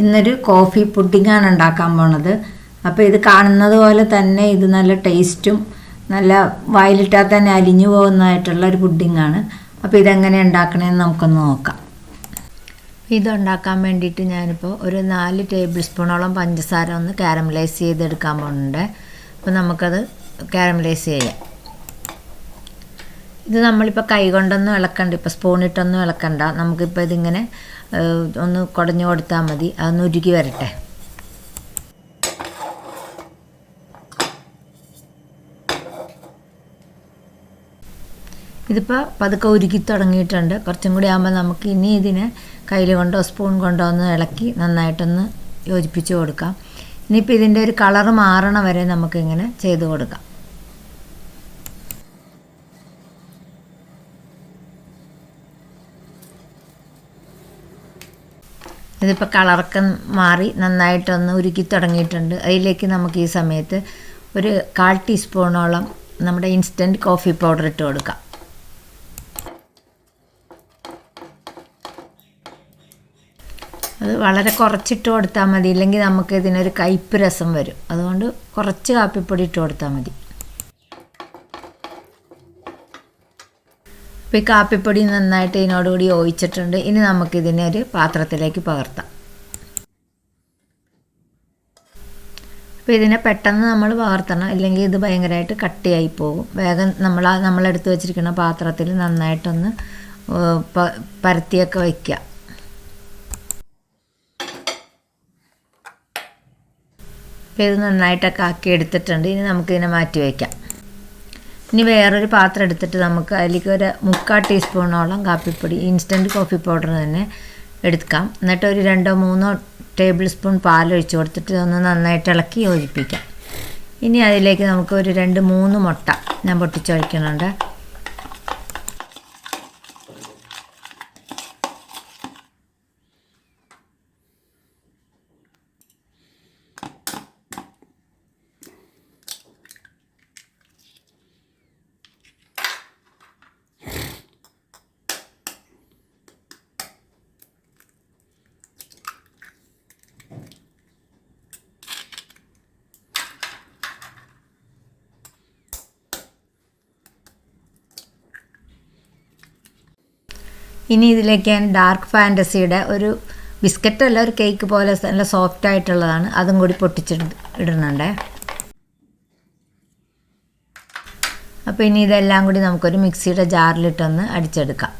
ഇന്നൊരു കോഫി പുഡിങ്ങാണ് ഉണ്ടാക്കാൻ പോണത്. അപ്പോൾ ഇത് കാണുന്നത് പോലെ തന്നെ ഇത് നല്ല ടേസ്റ്റും നല്ല വായിലിട്ടാൽ തന്നെ അലിഞ്ഞു പോകുന്നതായിട്ടുള്ള ഒരു പുഡിങ്ങാണ് അപ്പോൾ ഇതെങ്ങനെ ഉണ്ടാക്കണമെന്ന് നമുക്കൊന്ന് നോക്കാം. ഇതുണ്ടാക്കാൻ വേണ്ടിയിട്ട് ഞാനിപ്പോൾ ഒരു നാല് ടേബിൾ സ്പൂണോളം പഞ്ചസാര ഒന്ന് കാരമലൈസ് ചെയ്തെടുക്കാൻ പോകുന്നുണ്ട് അപ്പോൾ നമുക്കത് കാരമലൈസ് ചെയ്യാം. ഇത് നമ്മളിപ്പോൾ കൈ കൊണ്ടൊന്നും ഇളക്കണ്ട. ഇപ്പോൾ സ്പൂണിട്ടൊന്നും ഇളക്കണ്ട. നമുക്കിപ്പോൾ ഇതിങ്ങനെ ഒന്ന് കുടഞ്ഞു കൊടുത്താൽ മതി. അതൊന്ന് ഉരുകി വരട്ടെ. ഇതിപ്പോൾ പതുക്കെ ഉരുക്കി തുടങ്ങിയിട്ടുണ്ട്. കുറച്ചും കൂടി ആകുമ്പോൾ നമുക്ക് ഇനി ഇതിനെ കയ്യിൽ കൊണ്ടോ സ്പൂൺ കൊണ്ടോ ഒന്ന് ഇളക്കി നന്നായിട്ടൊന്ന് യോജിപ്പിച്ച് കൊടുക്കാം. ഇനിയിപ്പോൾ ഇതിന്റെ ഒരു കളറ് മാറണ വരെ നമുക്കിങ്ങനെ ചെയ്ത് കൊടുക്കാം. ഇതിപ്പോൾ കളറൊക്കെ മാറി നന്നായിട്ടൊന്ന് ഉരുക്കി തുടങ്ങിയിട്ടുണ്ട്. അതിലേക്ക് നമുക്ക് ഈ സമയത്ത് ഒരു കാൽ ടീസ്പൂണോളം നമ്മുടെ ഇൻസ്റ്റന്റ് കോഫി പൗഡർ ഇട്ട് കൊടുക്കാം. അത് വളരെ കുറച്ചിട്ട് കൊടുത്താൽ മതി. ഇല്ലെങ്കിൽ നമുക്ക് ഇതിനൊരു കയ്പ്പ് രസം വരും. അതുകൊണ്ട് കുറച്ച് കാപ്പിപ്പൊടി ഇട്ട് കൊടുത്താൽ മതി. അപ്പോൾ ഈ കാപ്പിപ്പൊടി നന്നായിട്ട് ഇതിനോടുകൂടി ഓയിച്ചിട്ടുണ്ട് ഇനി നമുക്കിതിനെ ഒരു പാത്രത്തിലേക്ക് പകർത്താം. അപ്പോൾ ഇതിനെ പെട്ടെന്ന് നമ്മൾ പകർത്തണം. ഇല്ലെങ്കിൽ ഇത് ഭയങ്കരമായിട്ട് കട്ടിയായി പോകും. വേഗം നമ്മൾ നമ്മളെടുത്ത് വെച്ചിരിക്കുന്ന പാത്രത്തിൽ നന്നായിട്ടൊന്ന് പരത്തിയൊക്കെ വയ്ക്കുക അപ്പോൾ ഇത് നന്നായിട്ടൊക്കെ ആക്കി എടുത്തിട്ടുണ്ട് ഇനി നമുക്കിതിനെ മാറ്റി വയ്ക്കാം. ഇനി വേറൊരു പാത്രം എടുത്തിട്ട് നമുക്ക് അതിലേക്ക് ഒരു മുക്കാൽ ടീസ്പൂണോളം കാപ്പിപ്പൊടി ഇൻസ്റ്റന്റ് കോഫി പൗഡർ തന്നെ എടുക്കാം. എന്നിട്ട് ഒരു രണ്ടോ മൂന്നോ ടേബിൾ സ്പൂൺ പാൽ ഒഴിച്ച് കൊടുത്തിട്ട് ഒന്ന് നന്നായിട്ട് ഇളക്കി യോജിപ്പിക്കാം. ഇനി അതിലേക്ക് നമുക്ക് ഒരു രണ്ട് മൂന്ന് മുട്ട ഞാൻ പൊട്ടിച്ചൊഴിക്കുന്നുണ്ട്. ഇനി ഇതിലേക്ക് ഞാൻ ഡാർക്ക് ഫാന്റസിയുടെ ഒരു ബിസ്ക്കറ്റ് അല്ല ഒരു കേക്ക് പോലെ നല്ല സോഫ്റ്റ് ആയിട്ടുള്ളതാണ്. അതും കൂടി പൊട്ടിച്ചിട്ട് ഇടുന്നുണ്ടേ അപ്പോൾ ഇനി ഇതെല്ലാം കൂടി നമുക്കൊരു മിക്സിയുടെ ജാറിലിട്ടൊന്ന് അടിച്ചെടുക്കാം.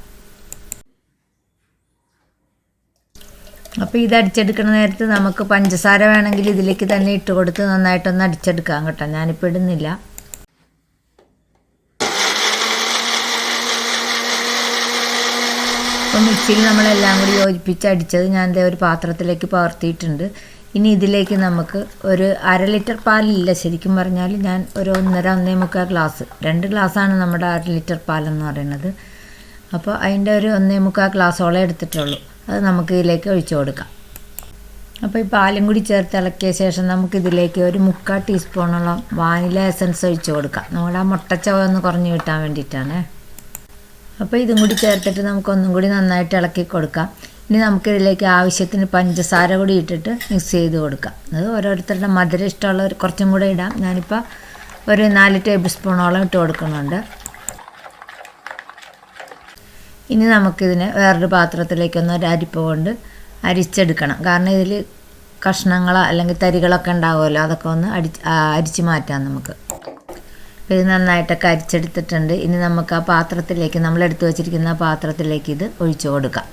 അപ്പോൾ ഇത് അടിച്ചെടുക്കുന്ന നേരത്ത് നമുക്ക് പഞ്ചസാര വേണമെങ്കിൽ ഇതിലേക്ക് തന്നെ ഇട്ട് കൊടുത്ത് നന്നായിട്ടൊന്ന് അടിച്ചെടുക്കാം കേട്ടോ. ഞാനിപ്പോൾ ഇടുന്നില്ല. അപ്പോൾ മിക്സിയിൽ നമ്മളെല്ലാം കൂടി യോജിപ്പിച്ച് അടിച്ചത് ഞാൻ ഒരു പാത്രത്തിലേക്ക് പകർത്തിയിട്ടുണ്ട്. ഇനി ഇതിലേക്ക് നമുക്ക് ഒരു അര ലിറ്റർ പാലില്ല ശരിക്കും പറഞ്ഞാൽ ഞാൻ ഒരു ഒന്നര ഒന്നേ മുക്കാൽ ഗ്ലാസ്. രണ്ട് ഗ്ലാസ്സാണ് നമ്മുടെ അര ലിറ്റർ പാലെന്ന് പറയുന്നത്. അപ്പോൾ അതിന്റെ ഒരു ഒന്നേ മുക്കാൽ ഗ്ലാസ്സോളം എടുത്തിട്ടുള്ളൂ. അത് നമുക്ക് ഇതിലേക്ക് ഒഴിച്ചു കൊടുക്കാം. അപ്പോൾ ഈ പാലും കൂടി ചേർത്ത് ഇളക്കിയ ശേഷം നമുക്ക് ഇതിലേക്ക് ഒരു മുക്കാൽ ടീസ്പൂണോളം വാനില എസൻസ് ഒഴിച്ചു കൊടുക്കാം. നമ്മുടെ ആ മുട്ടച്ചവ ഒന്ന് കുറഞ്ഞു കിട്ടാൻ വേണ്ടിയിട്ടാണ്. അപ്പോൾ ഇതും കൂടി ചേർത്തിട്ട് നമുക്ക് ഒന്നും കൂടി നന്നായിട്ട് ഇളക്കി കൊടുക്കാം. ഇനി നമുക്കിതിലേക്ക് ആവശ്യത്തിന് പഞ്ചസാര കൂടി ഇട്ടിട്ട് മിക്സ് ചെയ്ത് കൊടുക്കാം. അത് ഓരോരുത്തരുടെ മധുരം ഇഷ്ടമുള്ള കുറച്ചും കൂടെ ഇടാം. ഞാനിപ്പോൾ ഒരു നാല് ടേബിൾ സ്പൂണോളം ഇട്ട് കൊടുക്കുന്നുണ്ട്. ഇനി നമുക്കിതിനെ വേറൊരു പാത്രത്തിലേക്കൊന്ന് ഒരു അരിപ്പ കൊണ്ട് അരിച്ചെടുക്കണം. കാരണം ഇതിൽ കഷ്ണങ്ങളോ അല്ലെങ്കിൽ തരികളൊക്കെ ഉണ്ടാവുമല്ലോ അതൊക്കെ ഒന്ന് അടി അരിച്ച് മാറ്റാം നമുക്ക്. ഇത് നന്നായിട്ടൊക്കെ അരിച്ചെടുത്തിട്ടുണ്ട്. ഇനി നമുക്ക് ആ പാത്രത്തിലേക്ക് നമ്മൾ എടുത്തു വച്ചിരിക്കുന്ന പാത്രത്തിലേക്ക് ഇത് ഒഴിച്ചു കൊടുക്കാം.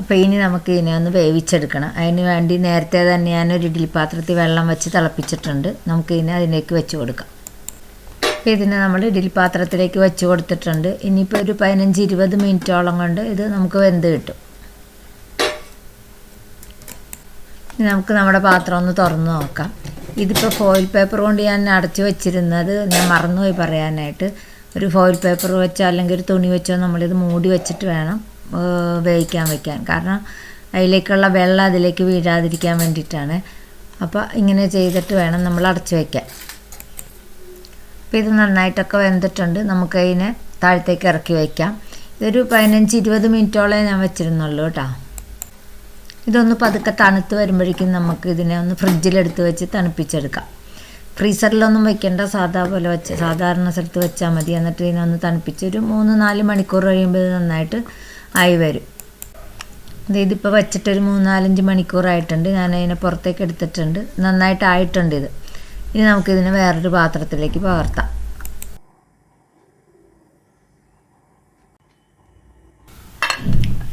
അപ്പോൾ ഇനി നമുക്ക് ഇതിനെ ഒന്ന് വേവിച്ചെടുക്കണം. അതിന് വേണ്ടി നേരത്തെ തന്നെ ഞാൻ ഒരു ഇഡ്ഡലി പാത്രത്തിൽ വെള്ളം വെച്ച് തിളപ്പിച്ചിട്ടുണ്ട്. നമുക്ക് ഇതിനെ അതിലേക്ക് വെച്ച് കൊടുക്കാം. അപ്പോൾ ഇതിനെ നമ്മൾ ഇഡ്ഡലി പാത്രത്തിലേക്ക് വെച്ച് കൊടുത്തിട്ടുണ്ട്. ഇനിയിപ്പോൾ ഒരു പതിനഞ്ച് ഇരുപത് മിനിറ്റോളം കൊണ്ട് ഇത് നമുക്ക് വെന്ത് കിട്ടും. നമുക്ക് നമ്മുടെ പാത്രം ഒന്ന് തുറന്ന് നോക്കാം. ഇതിപ്പോൾ ഫോയിൽ പേപ്പർ കൊണ്ട് ഞാൻ അടച്ചു വെച്ചിരുന്നത് ഞാൻ മറന്നുപോയി പറയാനായിട്ട്. ഒരു ഫോയിൽ പേപ്പർ വെച്ചോ അല്ലെങ്കിൽ ഒരു തുണി വെച്ചോ നമ്മളിത് മൂടി വെച്ചിട്ട് വേണം വേവിക്കാൻ വെക്കാൻ. കാരണം അതിലേക്കുള്ള വെള്ളം അതിലേക്ക് വീഴാതിരിക്കാൻ വേണ്ടിയിട്ടാണ്. അപ്പോൾ ഇങ്ങനെ ചെയ്തിട്ട് വേണം നമ്മൾ അടച്ചു വയ്ക്കാൻ അപ്പോൾ ഇത് നന്നായിട്ടൊക്കെ വെന്തിട്ടുണ്ട്. നമുക്കതിനെ താഴത്തേക്ക് ഇറക്കി വയ്ക്കാം ഇതൊരു പതിനഞ്ച് ഇരുപത് മിനിറ്റോളം ഞാൻ വെച്ചിരുന്നുള്ളൂ കേട്ടോ. ഇതൊന്ന് പതുക്കെ തണുത്ത് വരുമ്പോഴേക്കും നമുക്ക് ഇതിനെ ഒന്ന് ഫ്രിഡ്ജിലെടുത്ത് വെച്ച് തണുപ്പിച്ചെടുക്കാം. ഫ്രീസറിലൊന്നും വെക്കേണ്ട സാധാ പോലെ വെച്ച് സാധാരണ സ്ഥലത്ത് വെച്ചാൽ മതി. എന്നിട്ട് ഇതിനെ ഒന്ന് തണുപ്പിച്ച് ഒരു മൂന്ന് നാല് മണിക്കൂർ കഴിയുമ്പോൾ ഇത് നന്നായിട്ട് ആയി വരും. ഇത് ഇതിപ്പോൾ വെച്ചിട്ടൊരു മൂന്ന് നാലഞ്ച് മണിക്കൂറായിട്ടുണ്ട് ഞാൻ അതിനെ പുറത്തേക്ക് എടുത്തിട്ടുണ്ട്. നന്നായിട്ട് ആയിട്ടുണ്ട് ഇത്. ഇനി നമുക്കിതിനെ വേറൊരു പാത്രത്തിലേക്ക് പകർത്താം.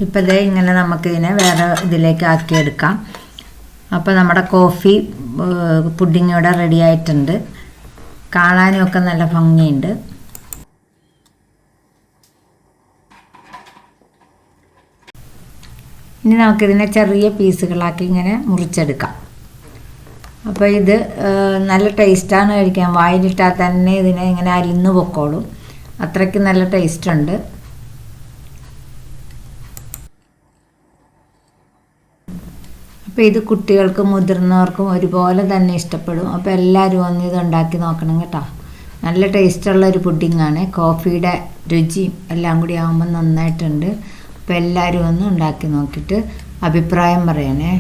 ഇപ്പോൾ ഇതേ ഇങ്ങനെ നമുക്കിതിനെ വേറെ ഇതിലേക്ക് ആക്കിയെടുക്കാം. അപ്പോൾ നമ്മുടെ കോഫി പുഡിംഗ് ഇവിടെ റെഡി ആയിട്ടുണ്ട്. കാണാനും ഒക്കെ നല്ല ഭംഗിയുണ്ട്. ഇനി നമുക്കിതിനെ ചെറിയ പീസുകളാക്കി ഇങ്ങനെ മുറിച്ചെടുക്കാം. അപ്പോൾ ഇത് നല്ല ടേസ്റ്റാണ് കഴിക്കാൻ. വായിലിട്ടാൽ തന്നെ ഇതിനെ ഇങ്ങനെ അരിന്ന് പൊക്കോളും. അത്രയ്ക്ക് നല്ല ടേസ്റ്റ് ഉണ്ട്. അപ്പോൾ ഇത് കുട്ടികൾക്കും മുതിർന്നവർക്കും ഒരുപോലെ തന്നെ ഇഷ്ടപ്പെടും. അപ്പോൾ എല്ലാവരും ഒന്ന് ഇത് ഉണ്ടാക്കി നോക്കണം കേട്ടോ. നല്ല ടേസ്റ്റുള്ള ഒരു പുഡിങ്ങാണ് കോഫിയുടെ രുചിയും എല്ലാം കൂടി ആകുമ്പോൾ നന്നായിട്ടുണ്ട്. അപ്പോൾ എല്ലാവരും ഒന്ന് ഉണ്ടാക്കി നോക്കിയിട്ട് അഭിപ്രായം പറയണേ.